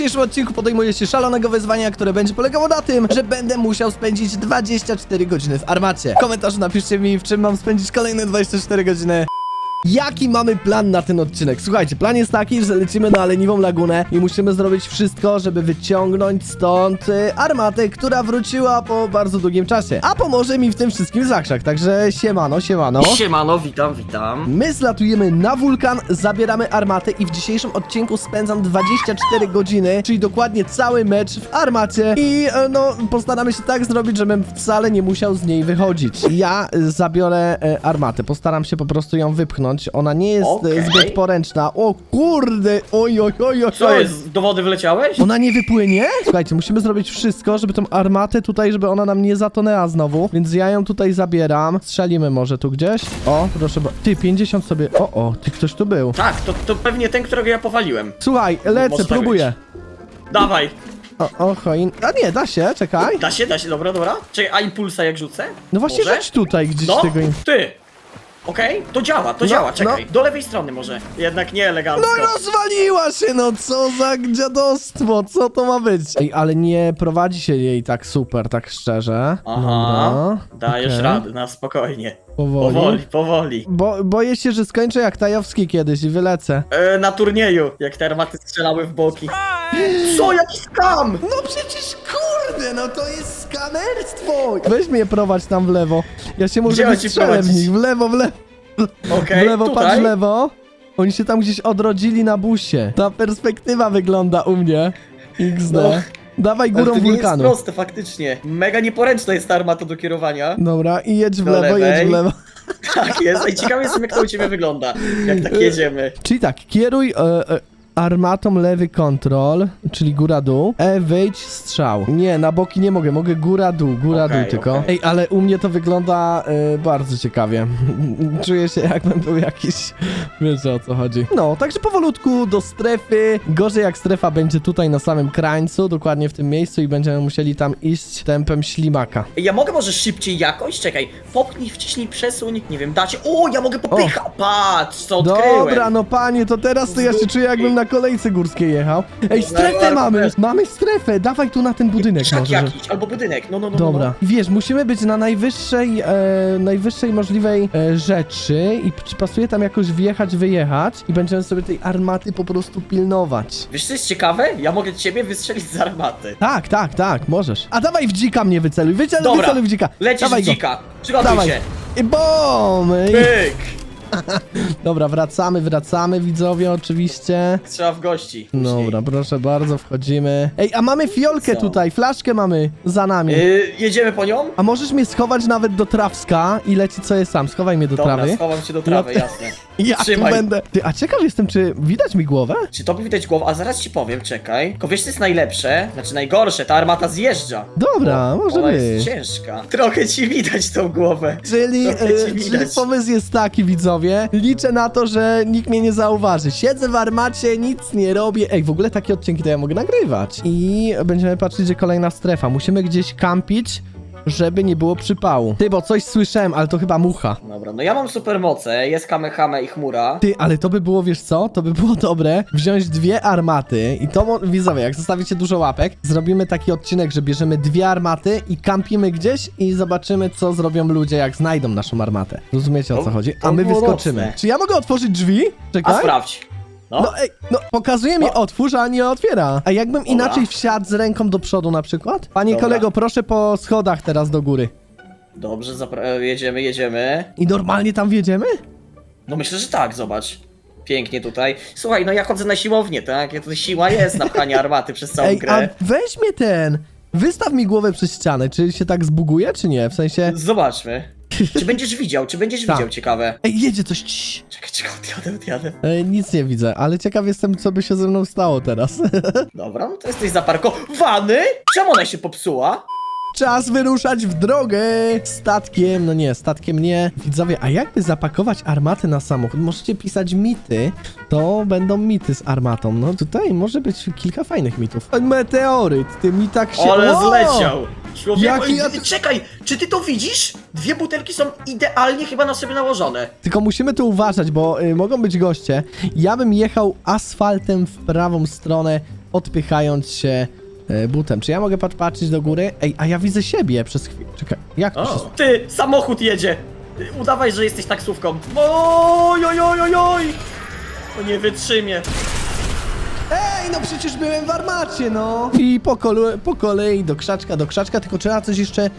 dzisiejszym odcinku podejmuję się szalonego wyzwania, które będzie polegało na tym, że będę musiał spędzić 24 godziny w armacie. W komentarzu napiszcie mi, w czym mam spędzić kolejne 24 godziny. Jaki mamy plan na ten odcinek? Słuchajcie, plan jest taki, że lecimy na leniwą lagunę i musimy zrobić wszystko, żeby wyciągnąć stąd y, armatę, która wróciła po bardzo długim czasie. A pomoże mi w tym wszystkim Zakrzak, także siemano, siemano. Siemano, witam, witam. My zlatujemy na wulkan, zabieramy armatę i w dzisiejszym odcinku spędzam 24 godziny, czyli dokładnie cały mecz w armacie i e, no postaramy się tak zrobić, żebym wcale nie musiał z niej wychodzić. Ja zabiorę e, armatę, postaram się po prostu ją wypchnąć. Ona nie jest e, Okej. zbyt poręczna. O kurde, oj oj oj oj. Co oj. jest, do wody wleciałeś? Ona nie wypłynie? Słuchajcie, musimy zrobić wszystko, żeby tą armatę tutaj, żeby ona nam nie zatonęła znowu. Więc ja ją tutaj zabieram. Strzelimy może tu gdzieś. O, proszę bardzo. Ty, 50 sobie. O, o, ty ktoś tu był. Tak, to, to pewnie ten, którego ja powaliłem. Słuchaj, lecę, Może tak próbuję. Dawaj. O, o, choin. A nie, da się, czekaj. Da się, da się, dobra, dobra. Czekaj, a impulsa jak rzucę? No właśnie, Może? rzuć tutaj gdzieś No, tego. im- ty. Okej, to działa, to No, działa, czekaj. no. Do lewej strony może. Jednak nie elegancko. No rozwaliła się, no co za dziadostwo, co to ma być? Ej, ale nie prowadzi się jej tak super, tak szczerze. Aha, Dobra, dajesz okej. radę, na spokojnie. Powoli. Powoli, powoli. Bo, boję się, że skończę jak Tajowski kiedyś i wylecę. E, na turnieju, jak te armaty strzelały w boki. Co, jaki skam! No przecież kurde, no to jest skanerstwo! Weź mnie prowadź tam w lewo. Ja się może mam ci wystrzelę w prowadzić? nich. W lewo, w lewo. Okej, w lewo, patrz tutaj. w lewo. Oni się tam gdzieś odrodzili na busie. Ta perspektywa wygląda u mnie. XD. No. Dawaj Ale górą to nie jest wulkanu. proste, faktycznie. Mega nieporęczna jest ta armata do kierowania. Dobra, i jedź w Do lewo, jedź lewej. w lewo. Tak jest, i ciekawy jestem jak to u ciebie wygląda, jak tak jedziemy. Czyli tak, kieruj e, e, armatą lewy kontrol, czyli góra-dół. E, wyjdź, strzał. Nie, na boki nie mogę, mogę góra-dół, góra-dół Okej, tylko. okej. Ej, ale u mnie to wygląda e, bardzo ciekawie. Czuję się jakbym był jakiś, wiecie o co chodzi. No, także powolutku do strefy. Gorzej jak strefa będzie tutaj na samym krańcu, dokładnie w tym miejscu i będziemy musieli tam iść tempem ślimaka. Ej, Ja mogę może szybciej jakoś? Czekaj, popchnij, wciśnij, przesuń, nie wiem, dacie... O, ja mogę popychać! Patrz, co odkryłem! Dobra, no panie, to teraz to ja się czuję jakbym na kolejce górskiej jechał. Ej, strefę Dobra, mamy! Mamy strefę! Dawaj tu na ten budynek Krzak może. że- jakiś, albo budynek, no, no, no. Dobra. No, I wiesz, musimy być na najwyższej, e, najwyższej możliwej e, rzeczy i czy pasuje tam jakoś wjechać, wyjechać i będziemy sobie tej armaty po prostu pilnować. no. Wiesz co jest ciekawe? Ja mogę ciebie wystrzelić z armaty. Tak, tak, tak, możesz. A dawaj w dzika mnie wyceluj, wyceluj, Dobra, wyceluj w dzika. lecisz dawaj w go. dzika. Przygotuj Dawaj. się. I bom! I... Pyk! Dobra, wracamy, wracamy, widzowie, oczywiście. Trzeba w gości. później. Dobra, proszę bardzo, wchodzimy. Ej, a mamy fiolkę Co? tutaj, flaszkę mamy za nami. Yy, jedziemy po nią? A możesz mnie schować nawet do trawska i leci co jest sam. Schowaj mnie do Dobra, trawy. schowam się do trawy, Ja- jasne. Ja tu Trzymaj. będę. Ty, a ciekaw jestem, czy widać mi głowę? Czy to by widać głowę? A zaraz ci powiem, czekaj. Tylko wiesz co jest najlepsze? Znaczy najgorsze, ta armata zjeżdża. Dobra, może Ona być. jest ciężka. Trochę ci widać tą głowę. Czyli, Trochę e, ci czyli widać. pomysł jest taki, widzowie. Liczę na to, że nikt mnie nie zauważy. Siedzę w armacie, nic nie robię. Ej, w ogóle takie odcinki to ja mogę nagrywać. I będziemy patrzeć, gdzie kolejna strefa. Musimy gdzieś kampić, żeby nie było przypału. Ty, bo coś słyszałem, ale to chyba mucha. Dobra, no ja mam supermoce, jest Kamehame i chmura. Ty, ale to by było, wiesz co? To by było dobre wziąć dwie armaty i to, mo- widzowie, jak zostawicie dużo łapek, zrobimy taki odcinek, że bierzemy dwie armaty i kampimy gdzieś i zobaczymy, co zrobią ludzie, jak znajdą naszą armatę. Rozumiecie, o co chodzi? to A my było wyskoczymy. mocne. Czy ja mogę otworzyć drzwi? A Czekaj. sprawdź. No, No ej, no pokazuje mi No. otwórz, a nie otwiera. A jakbym Dobra. inaczej wsiadł z ręką do przodu na przykład? Panie Dobra. kolego, proszę po schodach teraz do góry. dobrze, zapra- e, jedziemy, jedziemy. I normalnie tam wjedziemy? No myślę, że tak, zobacz. Pięknie tutaj. Słuchaj, no ja chodzę na siłownię, tak? Ja tutaj siła jest na pchanie armaty przez całą Ej, a grę. weź mnie ten. Wystaw mi głowę przez ścianę. Czy się tak zbuguje, czy nie? W sensie. Zobaczmy. Czy będziesz widział, czy będziesz Tak. widział, ciekawe. Ej, jedzie coś. Cii. Czekaj, czekaj, odjadę, odjadę. Ej, nic nie widzę, ale ciekaw jestem, co by się ze mną stało teraz. Dobra, no to jesteś zaparkowany? Czemu ona się popsuła? Czas wyruszać w drogę statkiem. No nie, statkiem nie. Widzowie, a jakby zapakować armatę na samochód? Możecie pisać mity. To będą mity z armatą. No tutaj może być kilka fajnych mitów. Meteoryt, ty mi tak się... Ale zleciał! Człowieku, Jaki ja- czekaj, czy ty to widzisz? Dwie butelki są idealnie chyba na sobie nałożone. Tylko musimy tu uważać, bo y, mogą być goście. Ja bym jechał asfaltem w prawą stronę odpychając się e, butem. Czy ja mogę pat- patrzeć do góry? Ej, a ja widzę siebie przez chwilę. Czekaj, jak to się... O, ty, samochód jedzie! Udawaj, że jesteś taksówką. Oj, oj, oj, oj, oj! To nie wytrzymie. No przecież byłem w armacie, no! I po, kolu- po kolei do krzaczka, do krzaczka, tylko trzeba coś jeszcze e,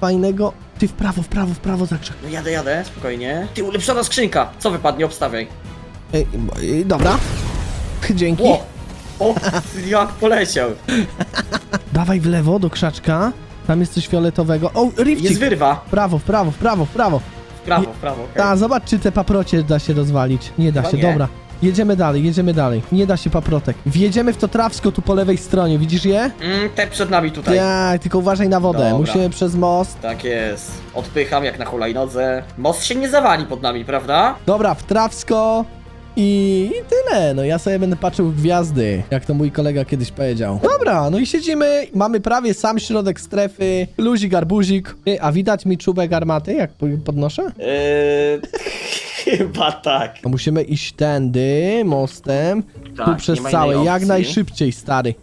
fajnego... Ty w prawo, w prawo, w prawo za krzak. No jadę, jadę, spokojnie. Ty, ulepszona skrzynka. Co wypadnie, obstawiaj. Ej, e, dobra. Dzięki. O! O, jak poleciał. Dawaj w lewo do krzaczka. Tam jest coś fioletowego. O, Jest rifcik! wyrwa. W prawo, w prawo, w prawo, w prawo. W prawo, w prawo, okej. Ta, zobacz, czy te paprocie da się rozwalić. Nie da Chyba się, nie. dobra. Jedziemy dalej, jedziemy dalej. Nie da się paprotek. Wjedziemy w to trawsko tu po lewej stronie, widzisz je? Mm, te przed nami tutaj. Ja, tylko uważaj na wodę. Dobra. Musimy przez most. Tak jest. Odpycham jak na hulajnodze. Most się nie zawali pod nami, prawda? Dobra, w trawsko. I, tyle, no ja sobie będę patrzył w gwiazdy, jak to mój kolega kiedyś powiedział. Dobra, no i siedzimy, mamy prawie sam środek strefy, luzik, arbuzik. Ty, a widać mi czubek armaty, jak po- podnoszę? Eee, chyba tak. No musimy iść tędy, mostem, Tak, tu nie przez całe, jak opcji. najszybciej, stary.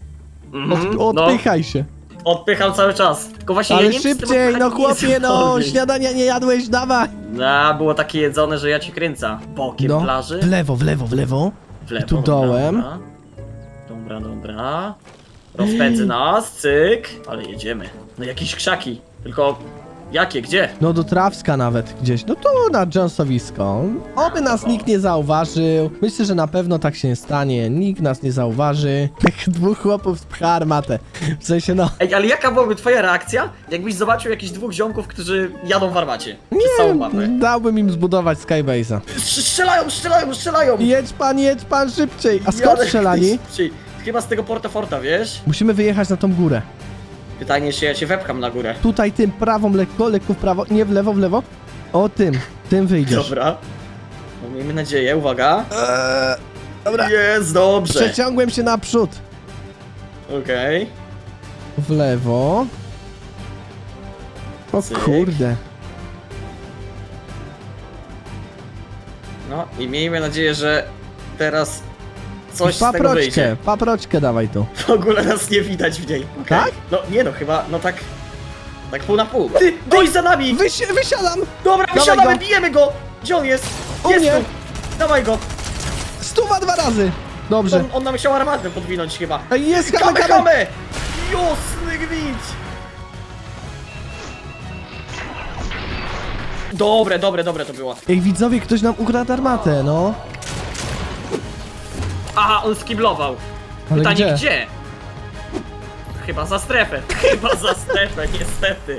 Mhm, Od, odpychaj się. No, odpycham cały czas. Tylko właśnie ja Ale nie wiem, czy z tym szybciej, no odpychaniem jest chłopie, no, śniadania nie jadłeś, dawaj. No, było takie jedzone, że ja ci kręcę. Bokiem No, plaży. w lewo, w lewo, w lewo. W lewo, tu dobra, dołem. Dobra. dobra, dobra. Rozpędzę nas, cyk. Ale jedziemy. No jakieś krzaki. Tylko jakie, gdzie? No do Trawska nawet gdzieś. No tu na Jonesowisko. Oby nas nikt nie zauważył. Myślę, że na pewno tak się nie stanie. Nikt nas nie zauważy. Jak dwóch chłopów pcha armatę. W sensie no... Ej, ale jaka byłaby twoja reakcja, jakbyś zobaczył jakichś dwóch ziomków, którzy jadą w armacie? Przez całą mapę. Dałbym im zbudować Skybase'a. Strz- Strzelają, strzelają, strzelają! Jedź pan, jedź pan szybciej. A skąd Jadę strzelali? szybciej. Chyba z tego Porta Forta, wiesz? Musimy wyjechać na tą górę. Pytanie, czy ja cię wepcham na górę. Tutaj tym prawą lekko, lekko w prawo. Nie w lewo, w lewo. O tym. Tym wyjdziesz. Dobra. No, miejmy nadzieję, uwaga. Eee, dobra. Jest dobrze. Przeciągłem się naprzód. Okej. W lewo. O Cyk. kurde. No i miejmy nadzieję, że teraz coś z tego Paproczkę, wyjdzie. paproczkę dawaj tu. W ogóle nas nie widać w niej. Okej. Tak? No nie no, chyba, no tak... Tak pół na pół. Ty, gość za nami! Wysi wysiadam! Dobra, Dawaj wysiadamy, go. bijemy go! Gdzie on jest? U Jest mnie. tu! Dawaj go! Stuwa dwa razy! Dobrze. On, on nam chciał armatę podwinąć chyba. Ej, jest Kamy, kamy, kamy! kamy! Jasny gwint! Dobre, dobre, dobre to było. Ej, widzowie, ktoś nam ukradł armatę, no. Aha, on skiblował. Ale Pytanie gdzie? gdzie? Chyba za strefę. Chyba za strefę, niestety.